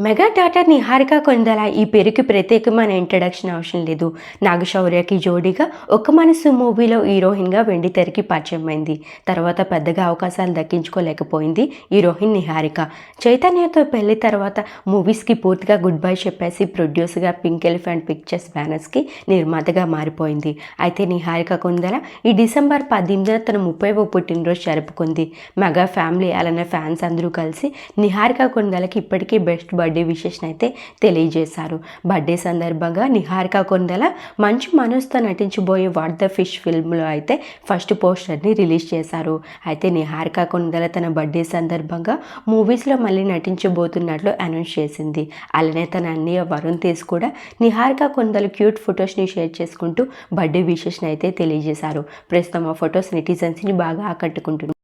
Mega daughter Niharika కొందల ఈ పేరుకి ప్రత్యేకమైన ఇంట్రడక్షన్ అవసరం లేదు. నాగశౌర్యకి జోడీగా ఒక్క మనసు మూవీలో హీరోయిన్గా వెండి తెరకి పరిచయం అయింది. తర్వాత పెద్దగా అవకాశాలు దక్కించుకోలేకపోయింది హీరోయిన్ నిహారిక. చైతన్యతో పెళ్ళి తర్వాత మూవీస్కి పూర్తిగా గుడ్ బై చెప్పేసి ప్రొడ్యూసర్గా పింక్ ఎలిఫెంట్ పిక్చర్స్ బ్యానర్స్కి నిర్మాతగా మారిపోయింది. అయితే నిహారిక కొందల ఈ డిసెంబర్ పద్దెనిమిదిన తన ముప్పైవ పుట్టినరోజు జరుపుకుంది. మెగా ఫ్యామిలీ అలానే ఫ్యాన్స్ అందరూ కలిసి నిహారిక కొందలకి ఇప్పటికీ బెస్ట్ బర్త్డే విషేషన్ అయితే తెలియజేశారు. బర్త్డే సందర్భంగా నిహారిక కొందల మంచు మనోజ్తో నటించబోయే వాట్ ద ఫిష్ ఫిల్మ్లో అయితే ఫస్ట్ పోస్టర్ని రిలీజ్ చేశారు. అయితే నిహారిక కొందల తన బర్త్డే సందర్భంగా మూవీస్లో మళ్ళీ నటించబోతున్నట్లు అనౌన్స్ చేసింది. అలానే తన అన్నయ్య వరుణ్ తేజ్ కూడా నిహారిక కొందలు క్యూట్ ఫొటోస్ని షేర్ చేసుకుంటూ బర్త్డే విషెస్ని అయితే తెలియజేశారు. ప్రస్తుతం ఆ ఫొటోస్ నెటిజన్స్ని బాగా ఆకట్టుకుంటున్నారు.